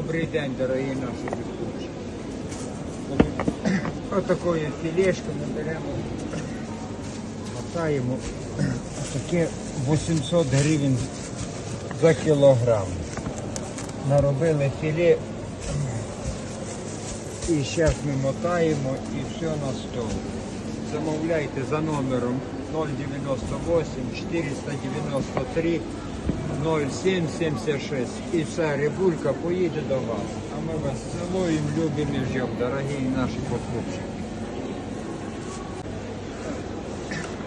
Добрий день, дорогі наші підписчики. Отакою філешкою ми беремо, мотаємо. Таке 800 гривень за кілограм. Наробили філе. І зараз ми мотаємо і все на стол. Замовляйте за номером 098 493 0776. І вся рибулька поїде до вас. А ми вас цілуємо, любимо і ждемо, дорогі наші покупчики.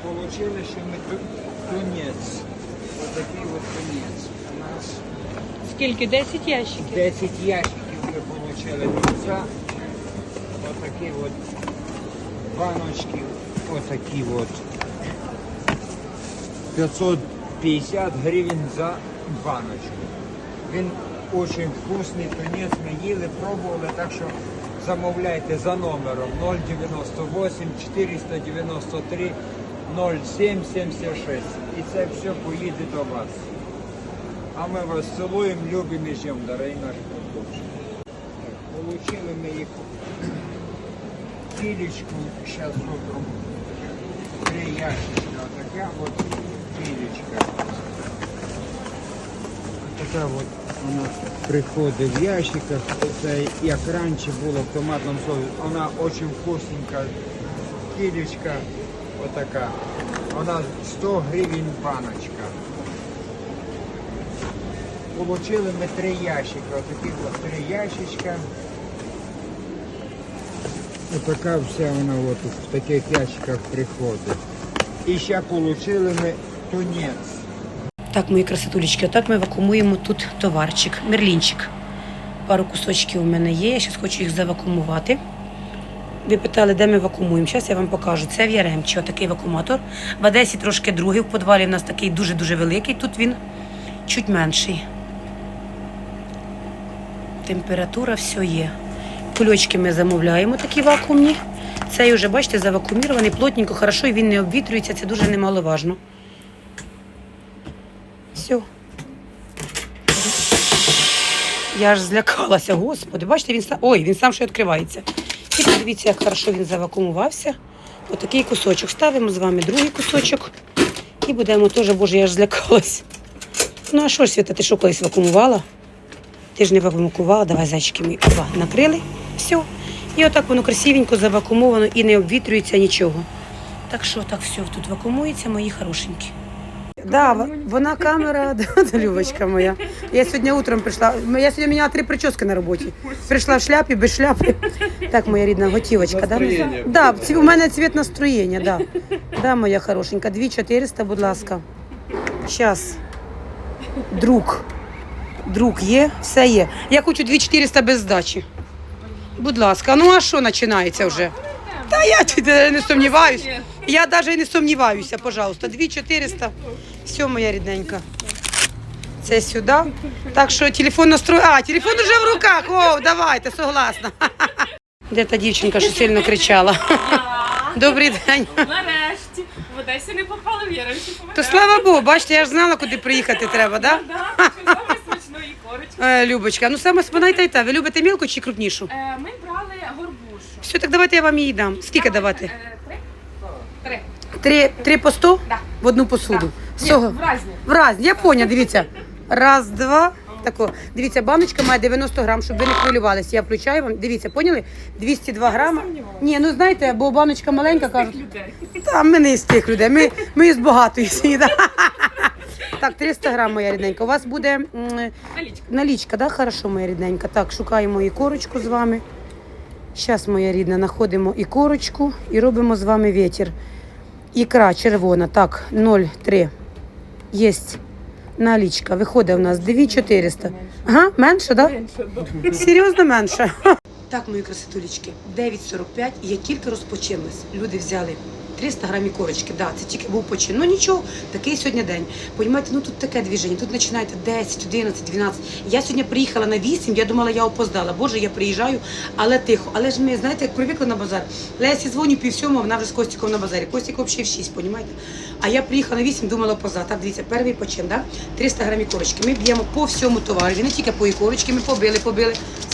Получили, що ми ту- тунець. Отакий от тунець. У нас Скільки? 10 ящиків. 10 ящиків ми отримали тунця. Отакі от баночки. Отакі от. 550 гривень за баночку. Він дуже вкусний тунець, ми їли, пробували, так що замовляйте за номером 098 493 0776. І це все поїде до вас. А ми вас цілуємо, любимо і ждемо, дорогі наші покупчики. Получили ми їх кілечку, зараз утром три ящичка, така от кілечка. Така от вона приходить в ящиках, це як раніше було в томатному соусі. Вона дуже вкусненька, кілечка, отака. Вона 100 гривень баночка. Получили ми три ящика, отакі от три ящичка. Отака вся вона от в таких ящиках приходить. І ще получили ми тунець. Так, мої красотулечки, отак ми вакуумуємо тут товарчик, мерлінчик. Пару кусочків у мене є, я зараз хочу їх завакуумувати. Ви питали, де ми вакуумуємо. Зараз я вам покажу. Це в Яремчі, отакий вакууматор. В Одесі трошки другий, в підвалі в нас такий дуже-дуже великий, тут він чуть менший. Температура все є. Кульочки ми замовляємо такі вакуумні. Цей вже, бачите, завакуумірований, плотненько, хорошо, і він не обвітрюється, це дуже немаловажно. Я ж злякалася, господи. Бачите, він сам. Ой, він сам ще відкривається. І подивіться, як хорошо він завакуумувався. Отакий кусочок. Ставимо з вами другий кусочок. І будемо теж, боже, я ж злякалась. Ну а що ж, Свята, ти що колись вакуумувала? Ти ж не вакуумувала, давай зайчики мої. Опа, накрили, все. І отак воно красивенько завакуумовано і не обвітрюється нічого. Так що так все тут вакуумується, мої хорошенькі. Да, в- вона камера, да, да, Любочка моя. Я сьогодні утром прийшла. Я сьогодні міняла три прически на роботі. Прийшла в шляпі, без шляпи. Так, моя рідна готівочка, да? Да, ці- у мене цвіт настроєння, да. Да, моя хорошенька. 2400, будь ласка. Щас. Друг. Друг є, все є. Я хочу 2400 без здачі. Будь ласка, ну а що починається вже? Та я не сумніваюся. Я навіть не сумніваюся, пожалуйста. 2400. Все, моя рідненька. Це сюди. Так що телефон настрой. А, телефон вже в руках. О, давайте, согласна. Де та дівчинка, що сильно кричала? Добрий день. Нарешті в Одесі не попали в Яремчі То слава Богу, бачите, я ж знала, куди приїхати треба, корочки. Е, Любочка, ну саме спина й та й та. Ви любите мілку чи крупнішу? Е, Ми брали горбушу. Все, так давайте я вам її дам. Скільки давати? Е, Три? Три. Три, по сто в одну посуду. Всього. в разні. Враз, я поняла, дивіться. Раз, два. Тако. Дивіться, баночка має 90 грам, щоб ви не хвилювалися. Я включаю вам. Дивіться, поняли? 202 грама. Ні, ну знаєте, бо баночка маленька, кажуть. Та ми не із тих людей, ми, ми із багатої сім'ї. Так, 300 грам, моя рідненька. У вас буде м, Налічка. налічка, да? Хорошо, моя рідненька. Так, шукаємо і корочку з вами. Зараз, моя рідна, знаходимо і корочку і робимо з вами вітер. Ікра червона, так, 0,3. Єсть. Налічка. Виходить у нас 2400. Ага, менше, так? Да? Серйозно менше. Так, мої красотулічки, 9.45 і я тільки розпочинилась. Люди взяли 300 грамів корочки. Да, це тільки був почин. Ну нічого, такий сьогодні день. Понімаєте, ну тут таке движення. Тут починаєте 10, 11, 12. Я сьогодні приїхала на 8, я думала, я опоздала. Боже, я приїжджаю, але тихо. Але ж ми, знаєте, як привикли на базар. Лесі дзвоню пів сьомого, вона вже з Костіком на базарі. Костік взагалі в 6, понімаєте? А я приїхала на 8, думала опоздала. Так, дивіться, перший почин, да? 300 грамів корочки. Ми б'ємо по всьому товару. Не тільки по ікорочки, ми побили, побили.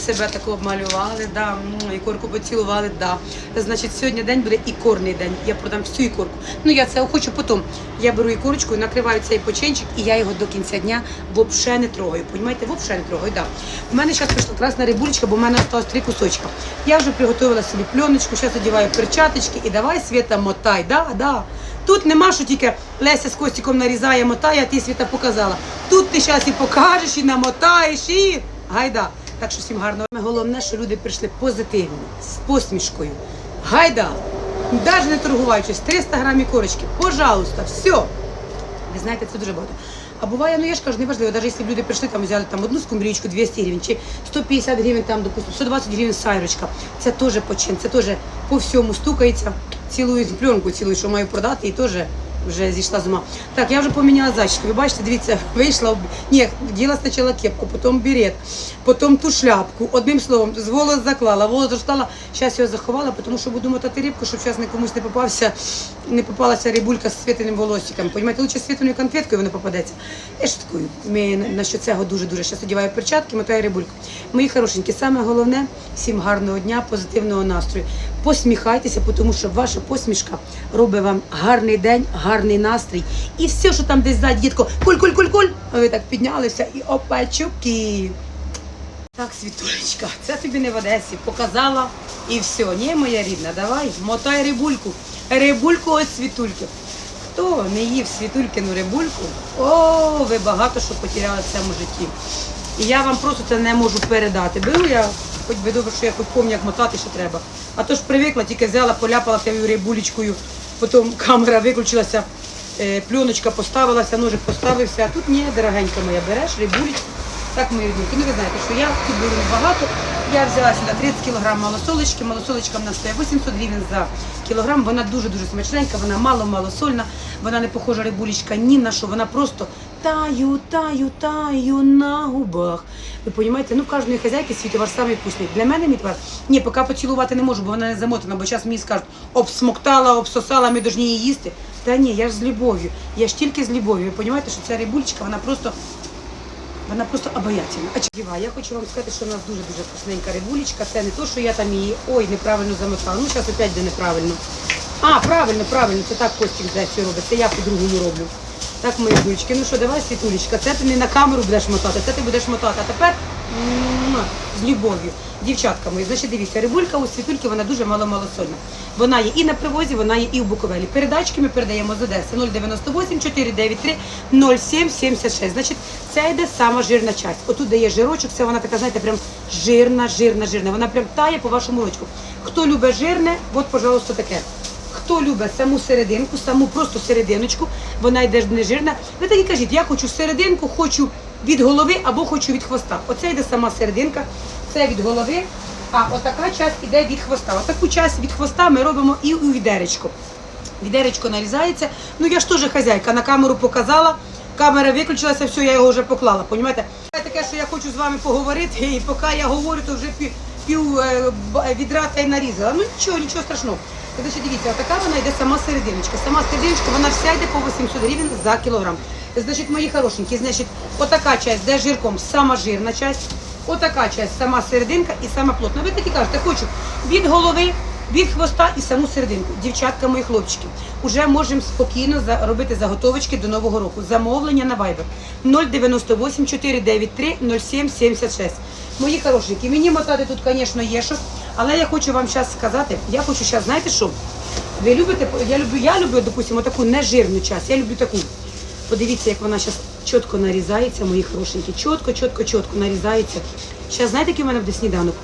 Себе тако обмалювали, да, м, ікорку поцілували, да. Значить, сьогодні день буде ікорний день. Я продам всю ікорку. Ну я це хочу потім. Я беру ікорочку, накриваю цей починчик, і я його до кінця дня взагалі не трогаю. Понімаєте, взагалі не трогаю. Да. У мене зараз прийшла красна рибулечка, бо в мене осталось три кусочка. Я вже приготувала собі пленочку, зараз одягаю перчаточки і давай світа мотай. Да, да. Тут нема, що тільки Леся з Костіком нарізає, мотає, а ти світа показала. Тут ти зараз і покажеш, і намотаєш, і гайда. Так що всім гарного. Головне, що люди прийшли позитивні, з посмішкою. Гайда! Навіть не торгуваючись, 300 грамів корочки. Пожалуйста, все. Ви знаєте, це дуже багато. А буває, ну я ж кажу, неважливо, навіть якщо люди прийшли, там взяли там одну скумбрічку 200 гривень, чи 150 гривень, там, допустим, 120 гривень сайрочка. Це теж почин, це теж по всьому стукається, цілую пленку, цілую, що маю продати, і теж вже зійшла з ума. Так, я вже поміняла зачіску. Ви бачите, дивіться, вийшла. Ні, діла спочатку кепку, потім берет, потім ту шляпку. Одним словом, з волос заклала, волос розклала. Зараз його заховала, тому що буду мотати рибку, щоб зараз комусь не попався, не попалася рибулька з світленим волосиком. Понімаєте, лучше світленою конфеткою вона попадеться. Я шуткую. Ми на що цього дуже-дуже. Зараз одіваю перчатки, мотаю рибульку. Мої хорошенькі, саме головне, всім гарного дня, позитивного настрою. Посміхайтеся, тому що ваша посмішка робить вам гарний день, гарний настрій. І все, що там десь ззаді, дітко, куль-куль-куль-куль, ви так піднялися і опачуки. Так, Світулечка, це тобі не в Одесі. Показала і все. Ні, моя рідна, давай, мотай рибульку. Рибульку ось світульки. Хто не їв світулькину рибульку? О, ви багато що потеряли в цьому житті. І я вам просто це не можу передати. Беру я, хоч би добре, що я хоч як мотати ще треба. А то ж привикла, тільки взяла, поляпала тією рибулечкою, потім камера виключилася, е, пленочка поставилася, ножик поставився. А тут ні, дорогенька моя, береш рибулечку. Так, мої рідненькі, ну ви знаєте, що я тут беру багато. Я взяла сюди 30 кг малосолочки. Малосолочка в нас стоїть 800 гривень за кілограм. Вона дуже-дуже смачненька, вона мало-мало сольна, вона не похожа рибулечка ні на що, вона просто таю, таю, таю на губах. Ви розумієте, ну в кожної хазяйки свій товар самий вкусний. Для мене мій товар, ні, поки поцілувати не можу, бо вона не замотана, бо зараз мені скажуть, обсмоктала, обсосала, ми повинні її їсти. Та ні, я ж з любов'ю. Я ж тільки з любов'ю. Ви розумієте, що ця рибулечка, вона просто вона просто обаятельна. А чіва, я хочу вам сказати, що в нас дуже-дуже вкусненька рибулечка. Це не то, що я там її ой, неправильно замотала. Ну, зараз опять де неправильно. А, правильно, правильно, це так Костік здається робить. Це я по-другому роблю. Так, мої булечки. Ну що, давай, світулечка, це ти не на камеру будеш мотати, це ти будеш мотати. А тепер з любов'ю. Дівчатка мої, значить, дивіться, рибулька у світульки, вона дуже мало-малосольна. Вона є і на привозі, вона є і в Буковелі. Передачки ми передаємо з Одеси 098 493 0776. Значить, це йде сама жирна часть. Отут де є жирочок, це вона така, знаєте, прям жирна, жирна, жирна. Вона прям тає по вашому рочку. Хто любить жирне, от, пожалуйста, таке. Хто любить саму серединку, саму просто серединочку, вона йде не жирна. Ви так і кажіть, я хочу серединку, хочу від голови або хочу від хвоста. Оце йде сама серединка, це від голови, а отака часть йде від хвоста. Отаку часть від хвоста ми робимо і у відеречко. Відеречко нарізається. Ну я ж теж хазяйка, на камеру показала, камера виключилася, все, я його вже поклала. Понімаєте? Це таке, що я хочу з вами поговорити, і поки я говорю, то вже пів, пів е, відра та й нарізала. Ну нічого, нічого страшного. Значить, дивіться, отака вона йде сама серединочка. Сама серединочка, вона вся йде по 800 гривень за кілограм. Значить, мої хорошенькі, значить, отака часть, де жирком, сама жирна часть, отака часть, сама серединка і сама плотна. Ви такі кажете, хочу від голови, від хвоста і саму серединку. Дівчатка, мої хлопчики, уже можемо спокійно робити заготовочки до Нового року. Замовлення на Viber 098 493 0776. Мої хорошенькі, мені мотати тут, звісно, є що, але я хочу вам зараз сказати, я хочу зараз, знаєте що? Ви любите, я люблю, я люблю, допустимо, таку нежирну часть, я люблю таку. Подивіться, як вона зараз чітко нарізається, мої хорошенькі. Чітко, чітко, чітко нарізається. Зараз знаєте, який у мене буде сніданок?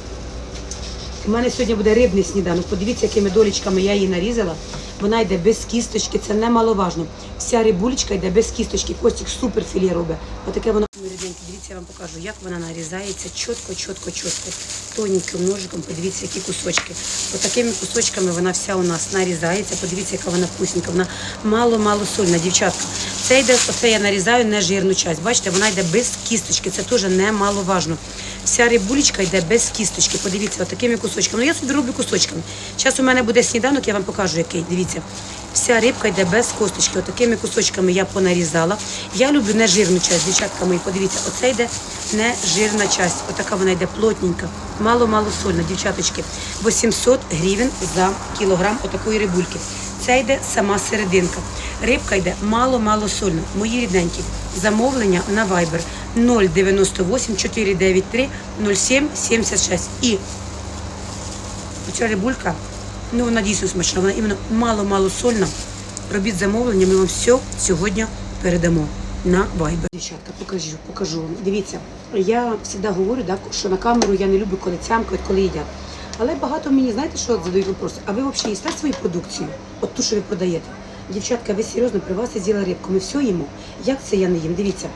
У мене сьогодні буде рибний сніданок. Подивіться, якими долічками я її нарізала. Вона йде без кісточки, це немаловажно. Вся рибулечка йде без кісточки. Костік супер філе робить. Отаке воно. Ріденькі, Дивіться, я вам покажу, як вона нарізається чітко, чітко, чітко. Тоненьким ножиком, подивіться, які кусочки. Отакими кусочками вона вся у нас нарізається. Подивіться, яка вона вкусненька. Вона мало-мало сольна, дівчатка. Це йде, оце я нарізаю не жирну часть. Бачите, вона йде без кісточки. Це теж немаловажно. Вся рибулечка йде без кісточки. Подивіться, отакими кусочками. Ну я собі роблю кусочками. Зараз у мене буде сніданок, я вам покажу, який. Дивіться. Вся рибка йде без косточки. Отакими кусочками я понарізала. Я люблю не жирну часть, дівчатка мої. Подивіться, оце йде не жирна часть. Отака вона йде плотненька, мало-мало сольна, дівчаточки. 800 гривень за кілограм отакої рибульки. Це йде сама серединка. Рибка йде мало-мало сольна. Мої рідненькі. Замовлення на Viber 098 493 07 76. І Оця рибулька, ну вона дійсно смачна, вона іменно мало-мало сольна. Робіть замовлення, ми вам все сьогодні передамо на Viber. Дівчатка, покажу, покажу вам. Дивіться, я завжди говорю, да, що на камеру я не люблю, коли цямкають, коли їдять. Але багато мені, знаєте, що задають вопрос? А ви взагалі їсте свою продукцію? От ту, що ви продаєте? Дівчатка, ви серйозно при вас я з'їла рибку, ми все їмо. Як це я не їм? Дивіться,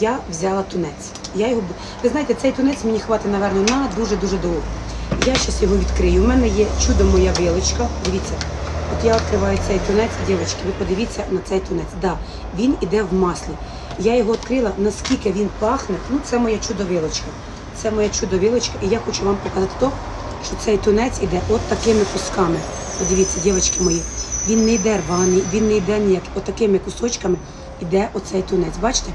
я взяла тунець. Я його, ви знаєте, цей тунець мені хватить, напевно, на дуже-дуже довго. Я зараз його відкрию. У мене є чудо моя вилочка. Дивіться, от я відкриваю цей тунець, дівчатки, ви подивіться на цей тунець. Да, він іде в маслі. Я його відкрила, наскільки він пахне. Ну, це моя чудо вилочка. Це моя чудо вилочка, і я хочу вам показати то, що цей тунець іде от такими кусками. Подивіться, дівчатки мої, він не йде рваний, він не йде ніяк. От такими кусочками іде оцей тунець. Бачите?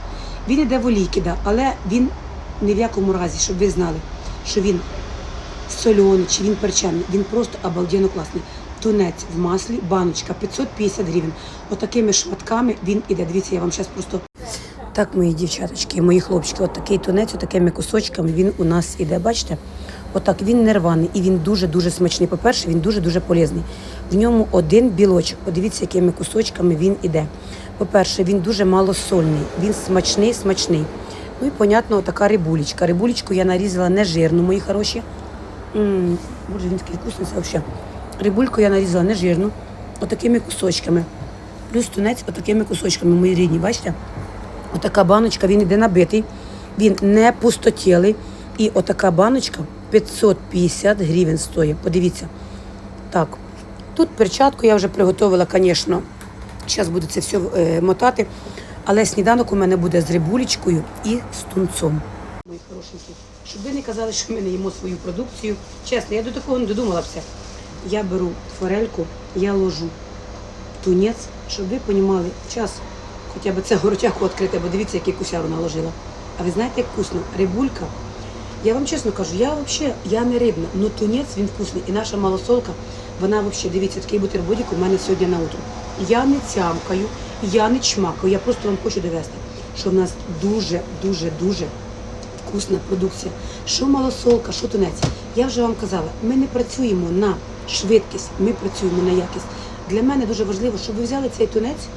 Він іде в олійки, да, але він ні в якому разі, щоб ви знали, що він соляний чи він перчений. Він просто обалденно класний. Тунець в маслі, баночка 550 гривень. Отакими шматками він іде. Дивіться, я вам зараз просто. Так, мої дівчаточки, мої хлопчики, от тунець, отакими кусочками він у нас іде. Бачите? Отак він не рваний і він дуже-дуже смачний. По-перше, він дуже-дуже полезний. В ньому один білочок. Подивіться, якими кусочками він іде. По-перше, він дуже малосольний, він смачний, смачний. Ну і, понятно, така рибулечка. Рибулечку я нарізала не жирну, мої хороші. Боже, він такий вкусний це взагалі. Рибульку я нарізала не жирну, отакими кусочками. Плюс тунець отакими кусочками, мої рідні, бачите? Отака баночка, він іде набитий, він не пустотілий. І отака баночка 550 гривень стоїть. Подивіться. Так, тут перчатку я вже приготувала, звісно. Зараз буду це все е, мотати. Але сніданок у мене буде з рибулечкою і з тунцом. Мої хорошенькі, щоб ви не казали, що ми не їмо свою продукцію. Чесно, я до такого не додумалася. Я беру форельку, я ложу тунець, щоб ви розуміли час, хоча б це горочаку відкрити, бо дивіться, який куся вона ложила. А ви знаєте, як вкусно? Рибулька. Я вам чесно кажу, я взагалі я не рибна, але тунець він вкусний. І наша малосолка, вона взагалі, дивіться, такий бутербродик у мене сьогодні на утро. Я не цямкаю, я не чмакаю, я просто вам хочу довести, що в нас дуже, дуже, дуже вкусна продукція. Що малосолка, що тунець. Я вже вам казала, ми не працюємо на швидкість, ми працюємо на якість. Для мене дуже важливо, щоб ви взяли цей тунець.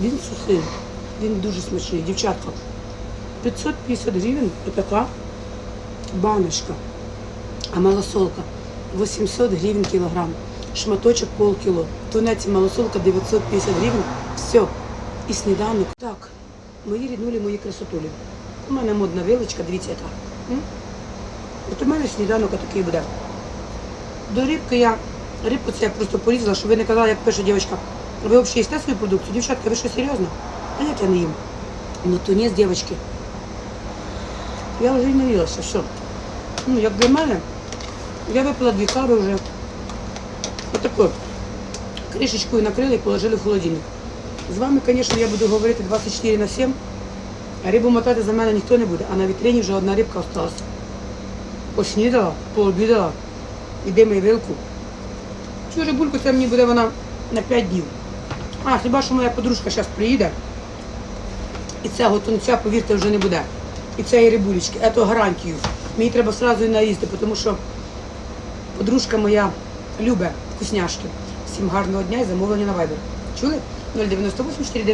Він сухий, він дуже смачний. Дівчатка, 550 гривень така баночка, а малосолка 800 гривень кілограм, шматочок полкіло, тунець і малосолка 950 гривень, все, і сніданок. Так, мої ріднулі, мої красотулі. У мене модна вилочка, дивіться яка. От у мене сніданок такий буде. До рибки я, рибку це я просто порізала, щоб ви не казали, як пише дівчинка, ви взагалі їсте свою продукцію? Дівчатка, ви що серйозно? А як я не їм? Ну тунець, дівчатки. Я вже й наїлася, все. Ну, як для мене, я випила дві кави вже. Отако. Кришечкою накрили і положили в холодильник. З вами, звісно, я буду говорити 24 на 7, а рибу мотати за мене ніхто не буде, а на вітрині вже одна рибка осталась. Поснідала, пообідала, іде мій вилку. Цю рибульку це мені буде вона на 5 днів. А, хіба що моя подружка зараз приїде, і цього тунця, повірте, вже не буде. І цієї рибулечки, це гарантію. Мені треба одразу і наїсти, тому що подружка моя любить вкусняшки. Всім гарного дня і замовлення на вайбер. Чули? 098 49